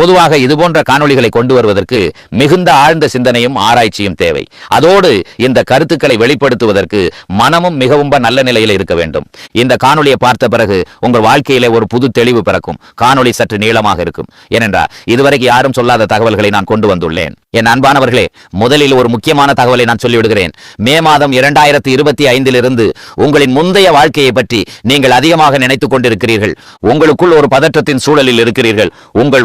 பொதுவாக இதுபோன்ற காணொளிகளை கொண்டு வருவதற்கு மிகுந்த ஆழ்ந்த சிந்தனையும் ஆராய்ச்சியும் தேவை. அதோடு இந்த கருத்துக்களை வெளிப்படுத்துவதற்கு மனமும் மிகவும் நல்ல நிலையில் இருக்க வேண்டும். இந்த காணொளியை பார்த்த பிறகு உங்கள் வாழ்க்கையிலே ஒரு புது தெளிவு பிறக்கும். காணொளி சற்று நீளமாக இருக்கும். ஏனென்றால் இதுவரைக்கும் யாரும் சொல்லாத தகவல்களை நான் கொண்டு வந்துள்ளேன். என் அன்பானவர்களே முதலில் ஒரு முக்கியமான தகவலை நான் சொல்லிவிடுகிறேன். மே மாதம் இரண்டாயிரத்தி இருபத்தி ஐந்திலிருந்து உங்களின் முந்தைய வாழ்க்கையை பற்றி நீங்கள் அதிகமாக நினைத்துக் கொண்டிருக்கிறீர்கள். உங்களுக்குள் ஒரு பதற்றத்தின் சூழலில் இருக்கிறீர்கள். உங்கள்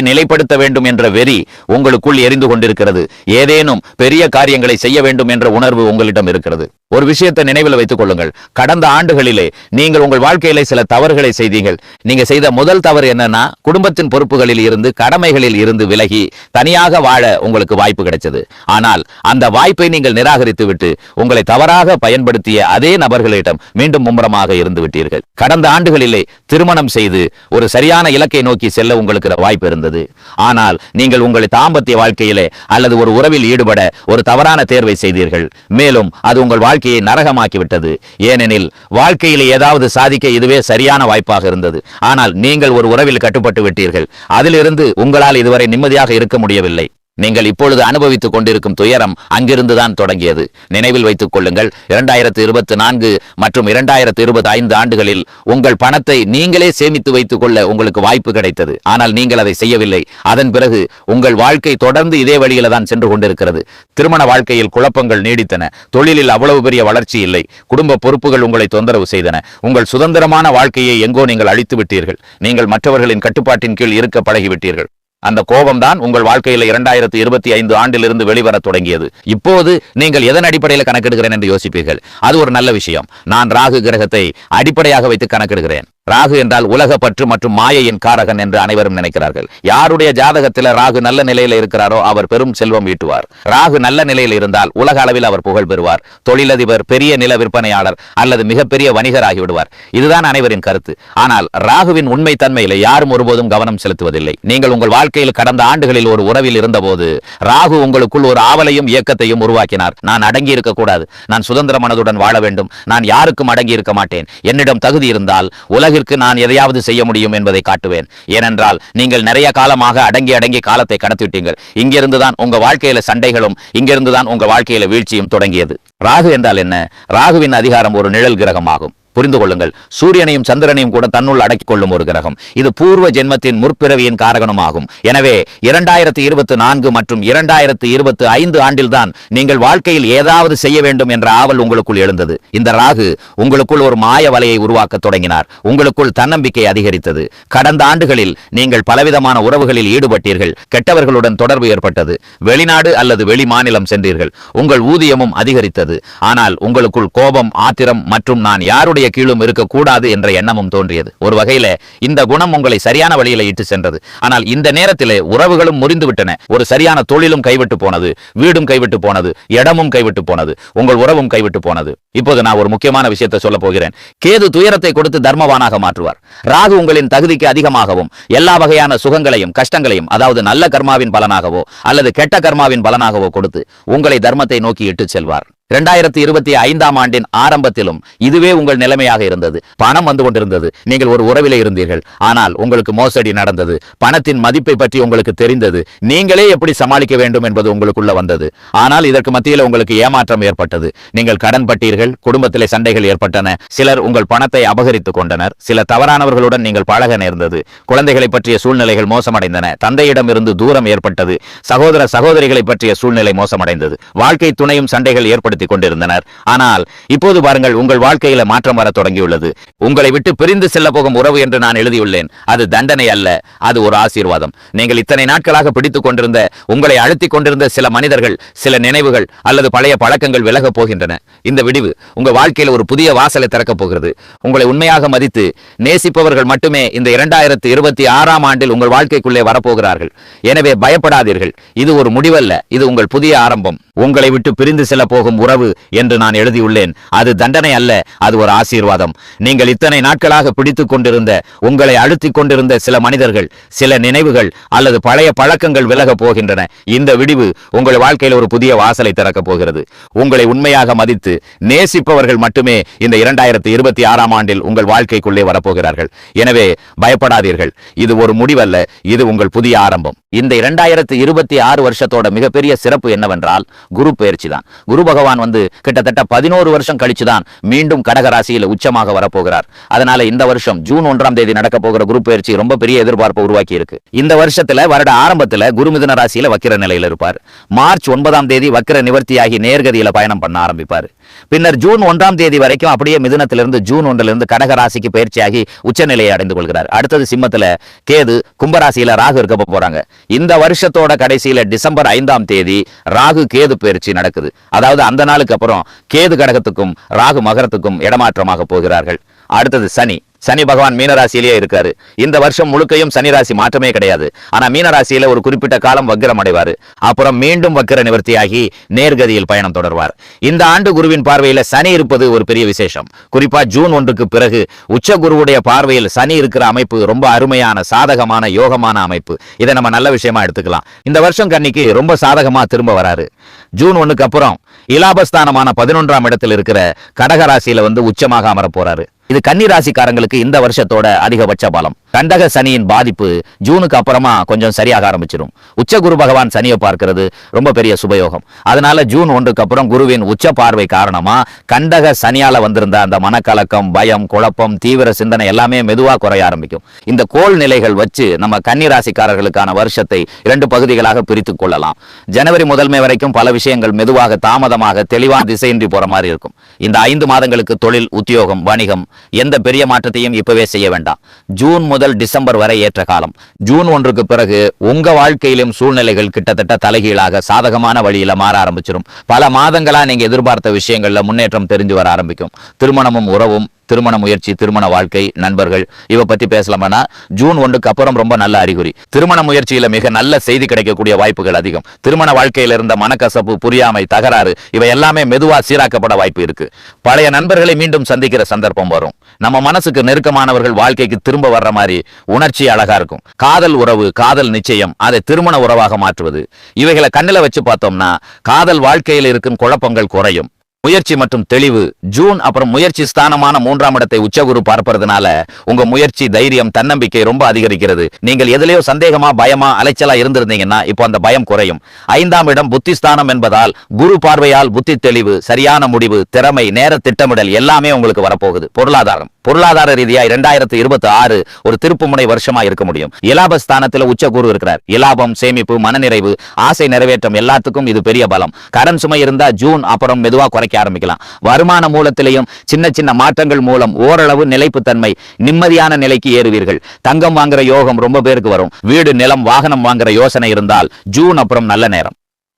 நிலையை நிலைப்படுத்த வேண்டும் என்ற வெறி உங்களுக்குள் எரிந்து கொண்டிருக்கிறது. ஏதேனும் பெரிய காரியங்களை செய்ய வேண்டும் என்ற உணர்வு உங்களிடம் இருக்கிறது. ஒரு விஷயத்தை நினைவில் வைத்துக் கொள்ளுங்கள். கடந்த ஆண்டுகளிலே நீங்கள் உங்கள் வாழ்க்கையிலே சில தவறுகளை செய்தீர்கள். நீங்க செய்த முதல் தவறு என்னன்னா குடும்பத்தின் பொறுப்புகளில் இருந்து கடமைகளில் இருந்து விலகி தனியாக வாழ உங்களுக்கு வாய்ப்பு கிடைச்சது. ஆனால் அந்த வாய்ப்பை நீங்கள் நிராகரித்து விட்டு உங்களை தவறாக பயன்படுத்திய அதே நபர்களிடம் மீண்டும் மும்முரமாக இருந்து விட்டீர்கள். கடந்த ஆண்டுகளிலே திருமணம் செய்து ஒரு சரியான இலக்கை நோக்கி செல்ல உங்களுக்கு வாய்ப்பு இருந்தது. ஆனால் நீங்கள் உங்களை தாம்பத்திய வாழ்க்கையிலே அல்லது ஒரு உறவில் ஈடுபட ஒரு தவறான தேர்வை செய்தீர்கள். மேலும் அது உங்கள் வாழ்க்கை வாழ்க்கையை நரகமாக்கிவிட்டது. ஏனெனில் வாழ்க்கையில் ஏதாவது சாதிக்க இதுவே சரியான வாய்ப்பாக இருந்தது. ஆனால் நீங்கள் ஒரு உறவில் கட்டுப்பட்டு விட்டீர்கள். அதிலிருந்து உங்களால் இதுவரை நிம்மதியாக இருக்க முடியவில்லை. நீங்கள் இப்பொழுது அனுபவித்துக் கொண்டிருக்கும் துயரம் அங்கிருந்துதான் தொடங்கியது. நினைவில் வைத்துக் கொள்ளுங்கள் இரண்டாயிரத்து இருபத்தி நான்கு மற்றும் இரண்டாயிரத்து இருபத்தி ஐந்து ஆண்டுகளில் உங்கள் பணத்தை நீங்களே சேமித்து வைத்துக் கொள்ள உங்களுக்கு வாய்ப்பு கிடைத்தது. ஆனால் நீங்கள் அதை செய்யவில்லை. அதன் பிறகு உங்கள் வாழ்க்கை தொடர்ந்து இதே வழியில தான் சென்று கொண்டிருக்கிறது. திருமண வாழ்க்கையில் குழப்பங்கள் நீடித்தன. தொழிலில் அவ்வளவு பெரிய வளர்ச்சி இல்லை. குடும்ப பொறுப்புகள் உங்களை தொந்தரவு செய்தன. உங்கள் சுதந்திரமான வாழ்க்கையை எங்கோ நீங்கள் அழித்து விட்டீர்கள். நீங்கள் மற்றவர்களின் கட்டுப்பாட்டின் கீழ் இருக்க பழகிவிட்டீர்கள் அந்த கோபம்தான் உங்கள் வாழ்க்கையில இரண்டாயிரத்தி இருபத்தி ஐந்து ஆண்டிலிருந்து வெளிவர தொடங்கியது. இப்போது நீங்கள் எதன் அடிப்படையில் கணக்கெடுக்கிறேன் என்று யோசிப்பீர்கள்? அது ஒரு நல்ல விஷயம். நான் ராகு கிரகத்தை அடிப்படையாக வைத்து கணக்கெடுக்கிறேன் ராகு என்றால் உலக பற்று மற்றும் மாயையின் காரகன் என்று அனைவரும் நினைக்கிறார்கள். யாருடைய ஜாதகத்தில் ராகு நல்ல நிலையில இருக்கிறாரோ அவர் பெரும் செல்வம் ஈட்டுவார். ராகு நல்ல நிலையில் இருந்தால் உலக அளவில் அவர் புகழ் பெறுவார். தொழிலதிபர் பெரிய நில விற்பனையாளர் அல்லது மிகப்பெரிய வணிகர் ஆகிவிடுவார் இதுதான் அனைவரின் கருத்து. ஆனால் ராகுவின் உண்மை தன்மையில யாரும் ஒருபோதும் கவனம் செலுத்துவதில்லை. நீங்கள் உங்கள் வாழ்க்கையில் கடந்த ஆண்டுகளில் ஒரு உறவில் இருந்தபோது ராகு உங்களுக்குள் ஒரு ஆவலையும் இயக்கத்தையும் உருவாக்கினார். நான் அடங்கி இருக்கக்கூடாது நான் சுதந்திர மனதுடன் வாழ வேண்டும். நான் யாருக்கும் அடங்கி இருக்க மாட்டேன். என்னிடம் தகுதி இருந்தால் உலக உலகிற்கு நான் எதையாவது செய்ய முடியும் என்பதை காட்டுவேன். ஏனென்றால் நீங்கள் நிறைய காலமாக அடங்கி அடங்கி காலத்தை கடத்திவிட்டீங்கள் இங்கிருந்துதான் உங்க வாழ்க்கையில சண்டைகளும் இங்கிருந்துதான் உங்க வாழ்க்கையில வீழ்ச்சியும் தொடங்கியது. ராகு என்றால் என்ன? ராகுவின் அதிகாரம் ஒரு நிழல் கிரகமாகும். புரிந்து கொள்ளுங்கள். சூரியனையும் சந்திரனையும் கூட தன்னுள் அடக்கிக் கொள்ளும் ஒரு கிரகம். இது பூர்வ ஜென்மத்தின் முற்பிறவியின் காரணமாகும் எனவே இரண்டாயிரத்தி இருபத்தி நான்கு மற்றும் இரண்டாயிரத்தி இருபத்தி ஐந்து ஆண்டில்தான் நீங்கள் வாழ்க்கையில் ஏதாவது செய்ய வேண்டும் என்ற ஆவல் உங்களுக்குள் எழுந்தது. இந்த ராகு உங்களுக்குள் ஒரு மாய வலையை உருவாக்க தொடங்கினார். உங்களுக்குள் தன்னம்பிக்கை அதிகரித்தது. கடந்த ஆண்டுகளில் நீங்கள் பலவிதமான உறவுகளில் ஈடுபட்டீர்கள். கெட்டவர்களுடன் தொடர்பு ஏற்பட்டது. வெளிநாடு அல்லது வெளி மாநிலம் சென்றீர்கள். உங்கள் ஊதியமும் அதிகரித்தது. ஆனால் உங்களுக்குள் கோபம் ஆத்திரம் மற்றும் நான் யாருடைய யாருடைய கீழும் இருக்கக்கூடாது என்ற எண்ணமும் தோன்றியது. ஒரு வகையில இந்த குணம் உங்களை சரியான வழியில இட்டு சென்றது. ஆனால் இந்த நேரத்திலே உறவுகளும் முறிந்துவிட்டன ஒரு சரியான தொழிலும் கைவிட்டு போனது வீடும் கைவிட்டு போனது இடமும் கைவிட்டு போனது உங்கள் உறவும் கைவிட்டு போனது. இப்போது நான் ஒரு முக்கியமான விஷயத்தை சொல்ல போகிறேன். கேது துயரத்தை கொடுத்து தர்மவானாக மாற்றுவார். ராகு உங்களின் தகுதிக்கு அதிகமாகவும் எல்லா வகையான சுகங்களையும் கஷ்டங்களையும் அதாவது நல்ல கர்மாவின் பலனாகவோ அல்லது கெட்ட கர்மாவின் பலனாகவோ கொடுத்து உங்களை தர்மத்தை நோக்கி இட்டு செல்வார். இரண்டாயிரத்தி இருபத்தி ஐந்தாம் ஆண்டின் ஆரம்பத்திலும் இதுவே உங்கள் நிலைமையாக இருந்தது. பணம் வந்து கொண்டிருந்தது. நீங்கள் ஒரு உறவிலே இருந்தீர்கள். ஆனால் உங்களுக்கு மோசடி நடந்தது. பணத்தின் மதிப்பை பற்றி உங்களுக்கு தெரிந்தது. நீங்களே எப்படி சமாளிக்க வேண்டும் என்பது உங்களுக்குள்ள வந்தது. ஆனால் இதற்கு மத்தியில் உங்களுக்கு ஏமாற்றம் ஏற்பட்டது. நீங்கள் கடன் பட்டீர்கள். குடும்பத்திலே சண்டைகள் ஏற்பட்டன. சிலர் உங்கள் பணத்தை அபகரித்துக் கொண்டனர். சில தவறானவர்களுடன் நீங்கள் பழக நேர்ந்தது. குழந்தைகளை பற்றிய சூழ்நிலைகள் மோசமடைந்தன. தந்தையிடம் இருந்து தூரம் ஏற்பட்டது. சகோதர சகோதரிகளை பற்றிய சூழ்நிலை மோசமடைந்தது. வாழ்க்கை துணையும் சண்டைகள் ஏற்படுத்தி கொண்டிருந்தனர். ஆனால் இப்போது பாருங்கள் உங்கள் வாழ்க்கையில மாற்றம் வர தொடங்கியுள்ளது. உங்களை விட்டு பிரிந்து செல்ல போகும் உறவு என்று நான் எழுதியுள்ளேன். அது தண்டனை அல்ல அது ஒரு ஆசீர்வாதம். நீங்கள் இத்தனை நாட்களாக பிடித்துக் கொண்டிருந்த உங்களை அழுத்திக் கொண்டிருந்த சில மனிதர்கள் சில நினைவுகள் அல்லது பழைய பழக்கங்கள் விலகப் போகின்றன. இந்த விடிவு உங்கள் வாழ்க்கையில் ஒரு புதிய வாசலை திறக்கப் போகிறது. உங்களை உண்மையாக மதித்து நேசிப்பவர்கள் மட்டுமே இந்த இரண்டாயிரத்து இருபத்தி ஆறாம் ஆண்டில் உங்கள் வாழ்க்கைக்குள்ளே வரப்போகிறார்கள். எனவே பயப்படாதீர்கள். இது ஒரு முடிவல்ல. இது உங்கள் புதிய ஆரம்பம். உங்களை விட்டு பிரிந்து செல்ல போகும் உறவு என்று நான் எழுதியுள்ளேன். அது தண்டனை அல்ல அது ஒரு ஆசீர்வாதம். நீங்கள் இத்தனை நாட்களாக பிடித்துக் கொண்டிருந்த உங்களை அழுத்திக் கொண்டிருந்த சில மனிதர்கள் சில நினைவுகள் அல்லது பழைய பழக்கங்கள் விலகப் போகின்றன. இந்த விடிவு உங்கள் வாழ்க்கையில் ஒரு புதிய வாசலை திறக்கப் போகிறது. உங்களை உண்மையாக மதித்து நே நேசிப்பவர்கள் மட்டுமே இந்த இரண்டாயிரத்தி இருபத்தி ஆறாம் ஆண்டில் உங்கள் வாழ்க்கைக்குள்ளே வரப்போகிறார்கள். எனவே பயப்படாதீர்கள். இது ஒரு முடிவல்ல. இது உங்கள் புதிய ஆரம்பம். இந்த இரண்டாயிரத்தி இருபத்தி ஆறு வருஷத்தோட மிகப்பெரிய சிறப்பு என்னவென்றால் குரு பயிற்சி தான் குரு பகவான் வந்து கிட்டத்தட்ட பதினோரு வருஷம் கழிச்சு தான் மீண்டும் கடக ராசியில உச்சமாக வரப்போகிறார். அதனால இந்த வருஷம் ஜூன் ஒன்றாம் தேதி நடக்க போகிற குரு பயிற்சி ரொம்ப பெரிய எதிர்பார்ப்பை உருவாக்கி இருக்கு. இந்த வருஷத்துல வருட ஆரம்பத்துல குருமிதன ராசியில வக்கிர நிலையில இருப்பார். மார்ச் ஒன்பதாம் தேதி வக்கிர நிவர்த்தியாகி நேர்கதியில பயணம் பண்ண ஆரம்பிப்பார். பின்னர் ஜூன் ஒன்றாம் தேதி வரைக்கும் அப்படியே மிதுனத்திலிருந்து ஜூன் ஒன்றிலிருந்து கடக ராசிக்கு பயிற்சியாகி உச்சநிலையை அடைந்து கொள்கிறார். அடுத்தது சிம்மத்துல கேது கும்பராசியில ராகு இருக்க போறாங்க. இந்த வருஷத்தோட கடைசியில டிசம்பர் ஐந்தாம் தேதி ராகு கேது பயிற்சி நடக்குது. அதாவது அந்த நாளுக்கு அப்புறம் கேது கடகத்துக்கும் ராகு மகரத்துக்கும் இடமாற்றமாக போகிறார்கள். அடுத்தது சனி. சனி பகவான் மீனராசியிலேயே இருக்காரு. இந்த வருஷம் முழுக்கையும் சனி ராசி மாற்றமே கிடையாது. ஆனா மீனராசியில ஒரு குறிப்பிட்ட காலம் வக்கிரம் அடைவார் அப்புறம் மீண்டும் வக்கிர நிவர்த்தியாகி நேர்கதியில் பயணம் தொடர்வார். இந்த ஆண்டு குருவின் பார்வையில சனி இருப்பது ஒரு பெரிய விசேஷம். குறிப்பா ஜூன் ஒன்றுக்கு பிறகு உச்ச குருவுடைய பார்வையில் சனி இருக்கிற அமைப்பு ரொம்ப அருமையான சாதகமான யோகமான அமைப்பு. இதை நம்ம நல்ல விஷயமா எடுத்துக்கலாம். இந்த வருஷம் கன்னிக்கு ரொம்ப சாதகமா திரும்ப வராரு. ஜூன் ஒன்னுக்கு அப்புறம் இலாபஸ்தானமான பதினொன்றாம் இடத்தில் இருக்கிற கடகராசியில வந்து உச்சமாக அமர போறாரு. இது கன்னி ராசிக்காரங்களுக்கு இந்த வருஷத்தோட அதிகபட்ச பலம். கண்டக சனியின் பாதிப்பு ஜூனுக்கு அப்புறமா கொஞ்சம் சரியாக ஆரம்பிச்சிடும் உச்ச குரு பகவான் சனியை பார்க்கிறது ரொம்ப பெரிய சுபயோகம். அதனால ஜூன் ஒன்றுக்கு அப்புறம் குருவின் உச்ச பார்வை காரணமா கண்டக சனியால வந்திருந்த அந்த மனக்கலக்கம் பயம் குழப்பம் தீவிர சிந்தனை எல்லாமே மெதுவா குறைய ஆரம்பிக்கும். இந்த கோள் நிலைகள் வச்சு நம்ம கன்னி ராசிக்காரர்களுக்கான வருஷத்தை இரண்டு பகுதிகளாக பிரித்துக் கொள்ளலாம். ஜனவரி முதல்மை வரைக்கும் பல விஷயங்கள் மெதுவாக தாமதமாக தெளிவான திசையின்றி போற மாதிரி இருக்கும். இந்த ஐந்து மாதங்களுக்கு தொழில் உத்தியோகம் வணிகம் எந்த பெரிய மாற்றத்தையும் இப்பவே செய்ய வேண்டாம். ஜூன் முதல் டிசம்பர் வரை ஏற்ற காலம். ஜூன் ஒன்றுக்கு பிறகு உங்க வாழ்க்கையிலும் சூழ்நிலைகள் கிட்டத்தட்ட தலைகீழாக சாதகமான வழியில மாற ஆரம்பிச்சிடும் பல மாதங்களா நீங்க எதிர்பார்த்த விஷயங்கள்ல முன்னேற்றம் தெரிஞ்சு வர ஆரம்பிக்கும். திருமணமும் உறவும் திருமண முயற்சி திருமண வாழ்க்கை நண்பர்கள் இவ பத்தி பேசலாம்னா ஜூன் ஒன்றுக்கு அப்புறம் ரொம்ப நல்ல அறிகுறி. திருமண முயற்சியில மிக நல்ல செய்தி கிடைக்கக்கூடிய வாய்ப்புகள் அதிகம். திருமண வாழ்க்கையில இருந்த மனக்கசப்பு புரியாமை தகராறு இவை எல்லாமே மெதுவா சீராக்கப்பட வாய்ப்பு இருக்கு. பழைய நண்பர்களை மீண்டும் சந்திக்கிற சந்தர்ப்பம் வரும். நம்ம மனசுக்கு நெருக்கமானவர்கள் வாழ்க்கைக்கு திரும்ப வர்ற மாதிரி உணர்ச்சி அழகா இருக்கும். காதல் உறவு காதல் நிச்சயம் அதை திருமண உறவாக மாற்றுவது. இவைகளை கண்ணில வச்சு பார்த்தோம்னா காதல் வாழ்க்கையில் இருக்கும் குழப்பங்கள் குறையும். முயற்சி மற்றும் தெளிவு. ஜூன் அப்புறம் முயற்சி ஸ்தானமான மூன்றாம் இடத்தை உச்சகுரு பார்ப்பதுனால உங்க முயற்சி தைரியம் தன்னம்பிக்கை ரொம்ப அதிகரிக்கிறது. நீங்கள் எதுலயோ சந்தேகமா பயமா அலைச்சலா இருந்திருந்தீங்கன்னா இப்போ அந்த பயம் குறையும். ஐந்தாம் இடம் புத்தி ஸ்தானம் என்பதால் குரு பார்வையால் புத்தி தெளிவு சரியான முடிவு திறமை நேர திட்டமிடல் எல்லாமே உங்களுக்கு வரப்போகுது. பொருளாதாரம். பொருளாதார ரீதியா இரண்டாயிரத்தி இருபத்தி ஆறு ஒரு திருப்புமுனை வருஷமா இருக்க முடியும். இலாப ஸ்தானத்துல உச்ச குரு இருக்கிறார். இலாபம் சேமிப்பு மனநிறைவு ஆசை நிறைவேற்றம் எல்லாத்துக்கும் இது பெரிய பலம். கடன் சுமை இருந்தா ஜூன் அப்புறம் மெதுவா குறைக்க ஆரம்பிக்கலாம். வருமான மூலத்திலையும் சின்ன சின்ன மாற்றங்கள் மூலம் ஓரளவு நிலைப்புத்தன்மை நிம்மதியான நிலைக்கு ஏறுவீர்கள். தங்கம் வாங்குற யோகம் ரொம்ப பேருக்கு வரும். வீடு நிலம் வாகனம் வாங்குற யோசனை இருந்தால் ஜூன் அப்புறம் நல்ல நேரம்.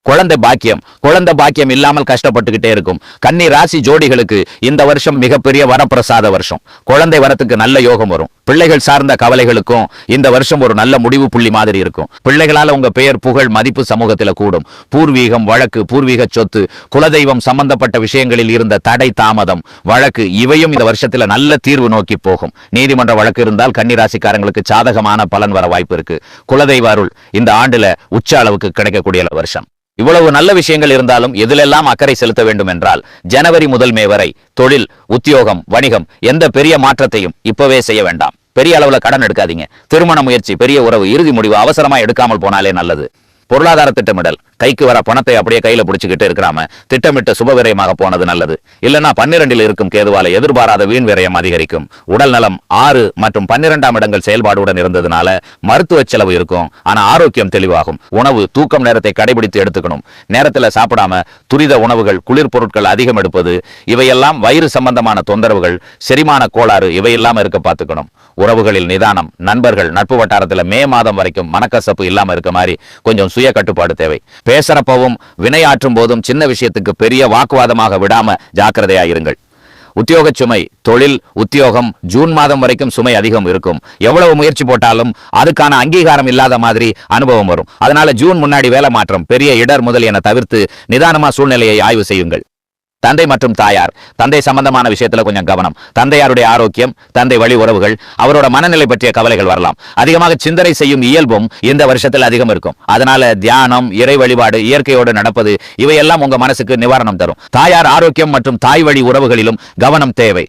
குழந்தை பாக்கியம். குழந்தை பாக்கியம் இல்லாமல் கஷ்டப்பட்டுக்கிட்டே இருக்கும். கன்னி ராசி ஜோடிகளுக்கு இந்த வருஷம் மிகப்பெரிய வரப்பிரசாத வருஷம். குழந்தை வரத்துக்கு நல்ல யோகம் வரும். பிள்ளைகள் சார்ந்த கவலைகளுக்கும் இந்த வருஷம் ஒரு நல்ல முடிவு புள்ளி மாதிரி இருக்கும். பிள்ளைகளால உங்க பெயர் புகழ் மதிப்பு சமூகத்துல கூடும். பூர்வீகம் வழக்கு பூர்வீக சொத்து குலதெய்வம் சம்பந்தப்பட்ட விஷயங்களில் இருந்த தடை தாமதம் வழக்கு இவையும் இந்த வருஷத்துல நல்ல தீர்வு நோக்கி போகும். நீதிமன்ற வழக்கு இருந்தால் கன்னி ராசிக்காரங்களுக்கு சாதகமான பலன் வர வாய்ப்பு இருக்கு. குலதெய்வ அருள் இந்த ஆண்டுல உச்ச அளவுக்கு கிடைக்கக்கூடிய வருஷம். இவ்வளவு நல்ல விஷயங்கள் இருந்தாலும் எதிலெல்லாம் அக்கறை செலுத்த வேண்டும் என்றால் ஜனவரி முதல் மே வரை தொழில் உத்தியோகம் வணிகம் எந்த பெரிய மாற்றத்தையும் இப்பவே செய்ய வேண்டாம். பெரிய அளவுல கடன் எடுக்காதீங்க. திருமண முயற்சி பெரிய உறவு இறுதி முடிவு அவசரமா எடுக்காமல் போனாலே நல்லது. பொருளாதார திட்டமிடல் கைக்கு வர பணத்தை அப்படியே கையில பிடிச்சுக்கிட்டு இருக்கிறாம திட்டமிட்ட சுபவிரயமாக போனது நல்லது. இல்லைன்னா பன்னிரெண்டில் இருக்கும் கேதுவால எதிர்பாராத வீண் விரயம் அதிகரிக்கும். உடல் நலம் ஆறு மற்றும் பன்னிரெண்டாம் இடங்கள் செயல்பாடுடன் இருந்ததுனால மருத்துவ செலவு இருக்கும். ஆனா ஆரோக்கியம் தெளிவாகும். உணவு தூக்கம் நேரத்தை கடைபிடித்து எடுத்துக்கணும். நேரத்தில் சாப்பிடாம துரித உணவுகள் குளிர் பொருட்கள் அதிகம் எடுப்பது இவையெல்லாம் வயிறு சம்பந்தமான தொந்தரவுகள் செரிமான கோளாறு இவையெல்லாம் இருக்க பார்த்துக்கணும். உறவுகளில் நிதானம் நண்பர்கள் நட்பு வட்டாரத்தில் மே மாதம் வரைக்கும் மனக்கசப்பு இல்லாமல் இருக்க மாதிரி கொஞ்சம் சுய கட்டுப்பாடு தேவை. பேசுறப்பவும் வினையாற்றும் போதும் சின்ன விஷயத்துக்கு பெரிய வாக்குவாதமாக விடாம ஜாக்கிரதையா இருங்கள் உத்தியோக சுமை தொழில் உத்தியோகம் ஜூன் மாதம் வரைக்கும் சுமை அதிகம் இருக்கும். எவ்வளவு முயற்சி போட்டாலும் அதுக்கான அங்கீகாரம் இல்லாத மாதிரி அனுபவம் வரும். அதனால ஜூன் முன்னாடி வேலை மாற்றம் பெரிய இடர் முதலியன தவிர்த்து நிதானமா சூழ்நிலையை ஆய்வு செய்யுங்கள். தந்தை மற்றும் தாயார். தந்தை சம்பந்தமான விஷயத்துல கொஞ்சம் கவனம். தந்தையாருடைய ஆரோக்கியம் தந்தை வழி உறவுகள் அவரோட மனநிலை பற்றிய கவலைகள் வரலாம். அதிகமாக சிந்தனை செய்யும் இயல்பும் இந்த வருஷத்தில் அதிகம் இருக்கும். அதனால தியானம் இறை வழிபாடு இயற்கையோடு நடப்பது இவையெல்லாம் உங்க மனசுக்கு நிவாரணம் தரும். தாயார் ஆரோக்கியம் மற்றும் தாய் வழி உறவுகளிலும் கவனம் தேவை.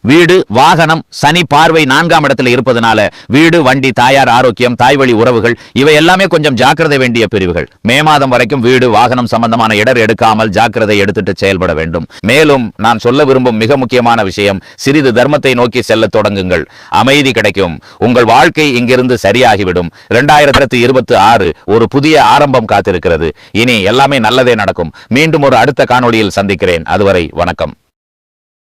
வீடு வாகனம் சனி பார்வை நான்காம் இடத்துல இருப்பதனால வீடு வண்டி தாயார் ஆரோக்கியம் தாய் வழி உறவுகள் இவை எல்லாமே கொஞ்சம் ஜாக்கிரதை வேண்டிய பிரிவுகள். மே மாதம் வரைக்கும் வீடு வாகனம் சம்பந்தமான இடர் எடுக்காமல் ஜாக்கிரதை எடுத்துட்டு செயல்பட வேண்டும். மேலும் நான் சொல்ல விரும்பும் மிக முக்கியமான விஷயம் சிறிது தர்மத்தை நோக்கி செல்ல தொடங்குங்கள். அமைதி கிடைக்கும். உங்கள் வாழ்க்கை இங்கிருந்து சரியாகிவிடும். இரண்டாயிரத்தி இருபத்தி ஆறு ஒரு புதிய ஆரம்பம் காத்திருக்கிறது. இனி எல்லாமே நல்லதே நடக்கும். மீண்டும் ஒரு அடுத்த காணொளியில் சந்திக்கிறேன். அதுவரை வணக்கம்.